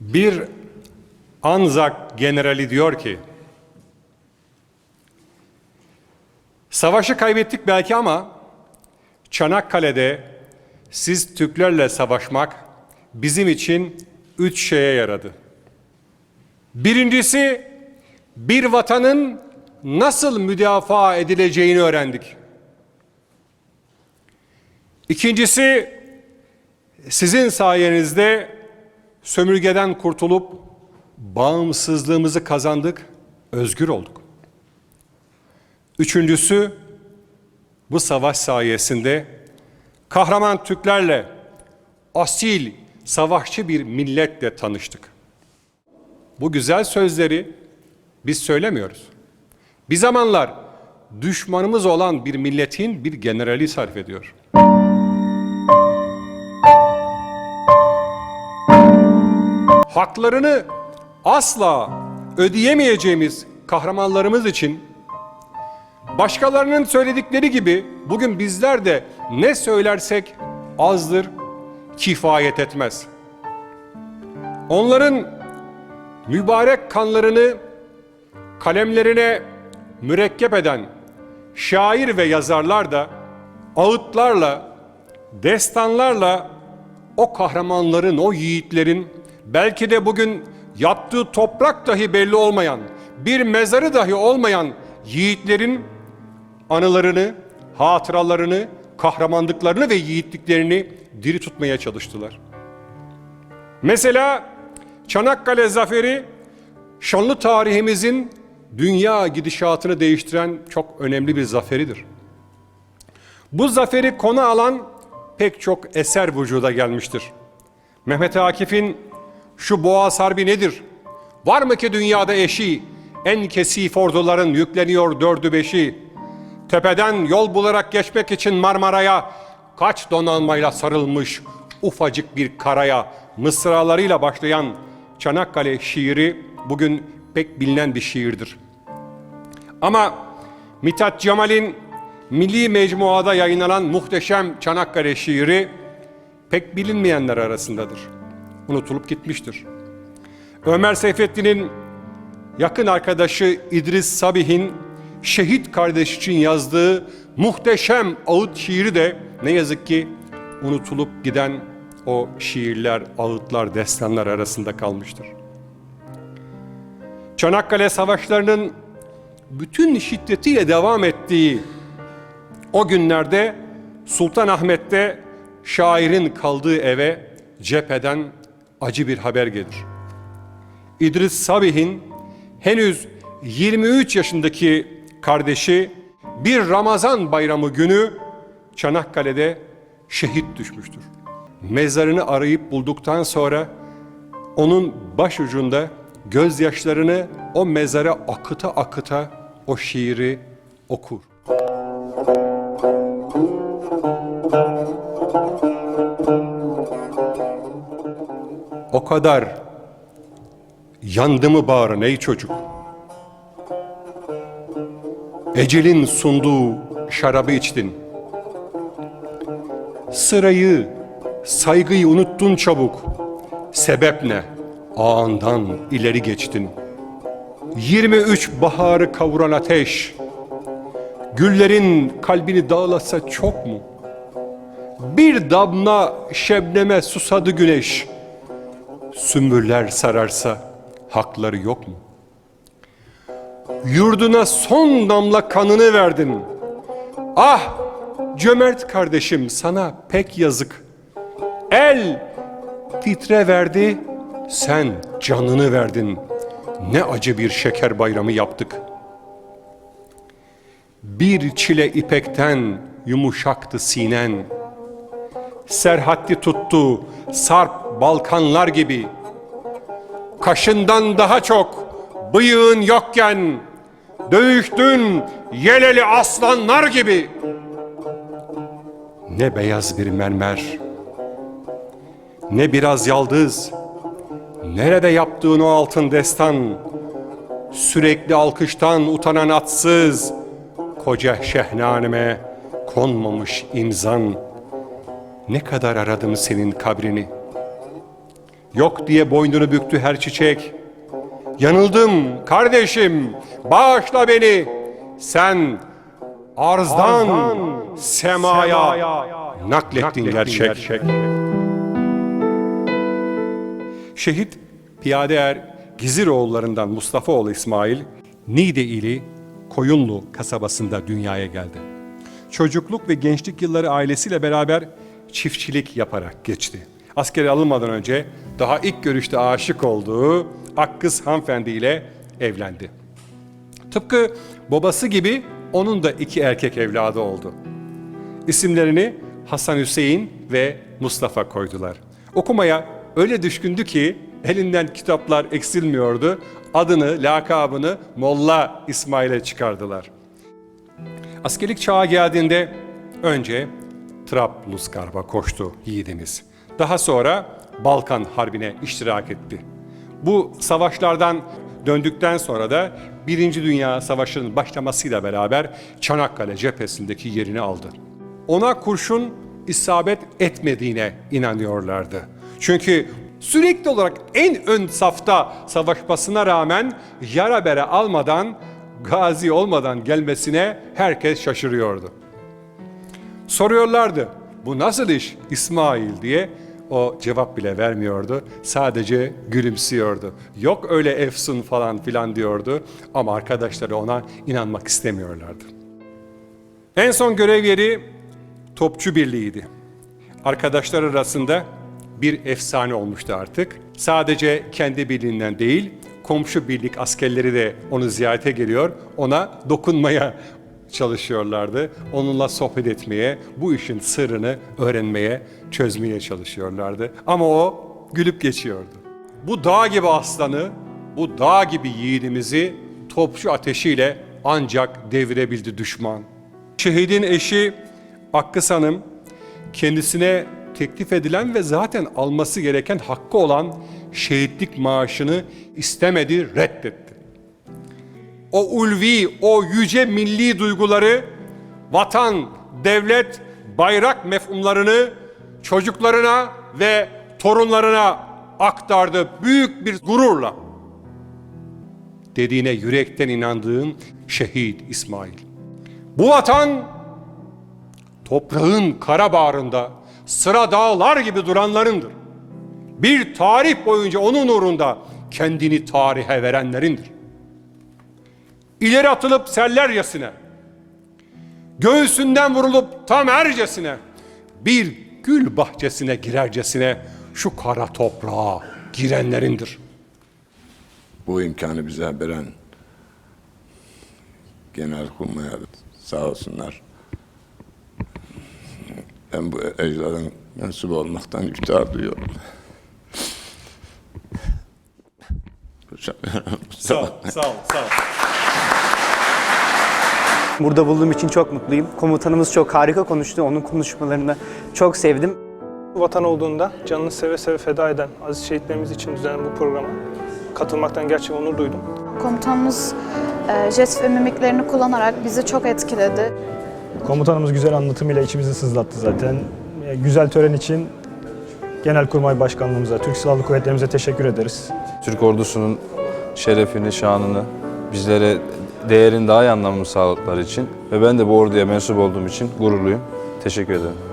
Bir Anzak generali diyor ki, savaşı kaybettik belki ama Çanakkale'de siz Türklerle savaşmak bizim için üç şeye yaradı. Birincisi, bir vatanın nasıl müdafaa edileceğini öğrendik. İkincisi, sizin sayenizde sömürgeden kurtulup bağımsızlığımızı kazandık, özgür olduk. Üçüncüsü, bu savaş sayesinde kahraman Türklerle asil, savaşçı bir milletle tanıştık. Bu güzel sözleri biz söylemiyoruz. Bir zamanlar düşmanımız olan bir milletin bir generali sarf ediyor. Haklarını asla ödeyemeyeceğimiz kahramanlarımız için başkalarının söyledikleri gibi bugün bizler de ne söylersek azdır, kifayet etmez. Onların mübarek kanlarını kalemlerine mürekkep eden şair ve yazarlar da ağıtlarla, destanlarla o kahramanların, o yiğitlerin belki de bugün yattığı toprak dahi belli olmayan, bir mezarı dahi olmayan yiğitlerin anılarını, hatıralarını, kahramanlıklarını ve yiğitliklerini diri tutmaya çalıştılar. Mesela Çanakkale Zaferi şanlı tarihimizin dünya gidişatını değiştiren çok önemli bir zaferidir. Bu zaferi konu alan pek çok eser vücuda gelmiştir. Mehmet Akif'in şu Boğaz Harbi nedir? Var mı ki dünyada eşi? En kesif orduların yükleniyor dördü beşi. Tepeden yol bularak geçmek için Marmara'ya kaç donanmayla sarılmış ufacık bir karaya mısralarıyla başlayan Çanakkale şiiri bugün pek bilinen bir şiirdir. Ama Mithat Cemal'in Milli Mecmuada yayınlanan muhteşem Çanakkale şiiri pek bilinmeyenler arasındadır. Unutulup gitmiştir. Ömer Seyfettin'in yakın arkadaşı İdris Sabih'in şehit kardeş için yazdığı muhteşem ağıt şiiri de ne yazık ki unutulup giden o şiirler, ağıtlar, destanlar arasında kalmıştır. Çanakkale Savaşları'nın bütün şiddetiyle devam ettiği o günlerde Sultanahmet'te şairin kaldığı eve cepheden acı bir haber gelir. İdris Sabih'in henüz 23 yaşındaki kardeşi bir Ramazan bayramı günü Çanakkale'de şehit düşmüştür. Mezarını arayıp bulduktan sonra onun başucunda gözyaşlarını o mezara akıta akıta o şiiri okur. O kadar yandı mı bağrın ey çocuk? Ecelin sunduğu şarabı içtin. Sırayı, saygıyı unuttun çabuk. Sebep ne? Ağından ileri geçtin. 23 baharı kavuran ateş, güllerin kalbini dağlasa çok mu? Bir damla şebneme susadı güneş, sümbüller sararsa hakları yok mu? Yurduna son damla kanını verdin. Ah cömert kardeşim sana pek yazık. El titre verdi, sen canını verdin. Ne acı bir şeker bayramı yaptık. Bir çile ipekten yumuşaktı sinen. Serhatti tuttu sarp Balkanlar gibi. Kaşından daha çok bıyığın yokken dövüştün yeleli aslanlar gibi. Ne beyaz bir mermer, ne biraz yaldız, nerede yaptığın o altın destan, sürekli alkıştan utanan atsız, koca şehnaneme konmamış imzan, ne kadar aradım senin kabrini. Yok diye boynunu büktü her çiçek. Yanıldım kardeşim, bağışla beni. Sen arzdan, semaya, naklettin, gerçek. Şehit piyade er Giziroğullarından Mustafaoğlu İsmail, Niğde ili Koyunlu kasabasında dünyaya geldi. Çocukluk ve gençlik yılları ailesiyle beraber çiftçilik yaparak geçti. Askere alınmadan önce daha ilk görüşte aşık olduğu Akkız hanımefendi ile evlendi. Tıpkı babası gibi onun da iki erkek evladı oldu. İsimlerini Hasan Hüseyin ve Mustafa koydular. Okumaya öyle düşkündü ki elinden kitaplar eksilmiyordu. Adını, lakabını Molla İsmail'e çıkardılar. Askerlik çağı geldiğinde önce Trablusgarp'a koştu yiğidimiz. Daha sonra Balkan Harbi'ne iştirak etti. Bu savaşlardan döndükten sonra da Birinci Dünya Savaşı'nın başlamasıyla beraber Çanakkale cephesindeki yerini aldı. Ona kurşun isabet etmediğine inanıyorlardı. Çünkü sürekli olarak en ön safta savaşmasına rağmen yara bere almadan, gazi olmadan gelmesine herkes şaşırıyordu. Soruyorlardı bu nasıl iş İsmail diye o cevap bile vermiyordu. Sadece gülümsüyordu. Yok öyle efsun falan filan diyordu ama arkadaşları ona inanmak istemiyorlardı. En son görev yeri Topçu Birliği'ydi. Arkadaşlar arasında bir efsane olmuştu artık. Sadece kendi birliğinden değil, komşu birlik askerleri de onu ziyarete geliyor, ona dokunmaya çalışıyorlardı. Onunla sohbet etmeye, bu işin sırrını öğrenmeye, çözmeye çalışıyorlardı. Ama o gülüp geçiyordu. Bu dağ gibi aslanı, bu dağ gibi yiğidimizi topçu ateşiyle ancak devirebildi düşman. Şehidin eşi Akkız Hanım kendisine teklif edilen ve zaten alması gereken hakkı olan şehitlik maaşını istemedi, reddetti. O ulvi, o yüce milli duyguları vatan, devlet, bayrak mefhumlarını çocuklarına ve torunlarına aktardı büyük bir gururla. Dediğine yürekten inandığım şehit İsmail. Bu vatan toprağın kara bağrında sıra dağlar gibi duranlarındır. Bir tarih boyunca onun uğrunda kendini tarihe verenlerindir. İleri atılıp sellercesine, göğsünden vurulup tam ercesine, bir gül bahçesine girercesine şu kara toprağa girenlerindir. bu imkanı bize veren Genelkurmay'a sağ olsunlar. Ben bu ecdadın mensubu olmaktan iftihar duyuyorum. Sağ ol, sağ ol, sağ ol. Burada bulduğum için çok mutluyum. Komutanımız çok harika konuştu. Onun konuşmalarını çok sevdim. Vatan olduğunda canını seve seve feda eden aziz şehitlerimiz için düzenlenen bu programa katılmaktan gerçekten onur duydum. Komutanımız e, jest ve mimiklerini kullanarak bizi çok etkiledi. Komutanımız güzel anlatımıyla içimizi sızlattı zaten. E, Güzel tören için Genelkurmay Başkanlığımıza, Türk Silahlı Kuvvetlerimize teşekkür ederiz. Türk ordusunun şerefini, şanını, bizlere değerini daha iyi anlamamı sağladıkları için ve ben de bu orduya mensup olduğum için gururluyum. Teşekkür ederim.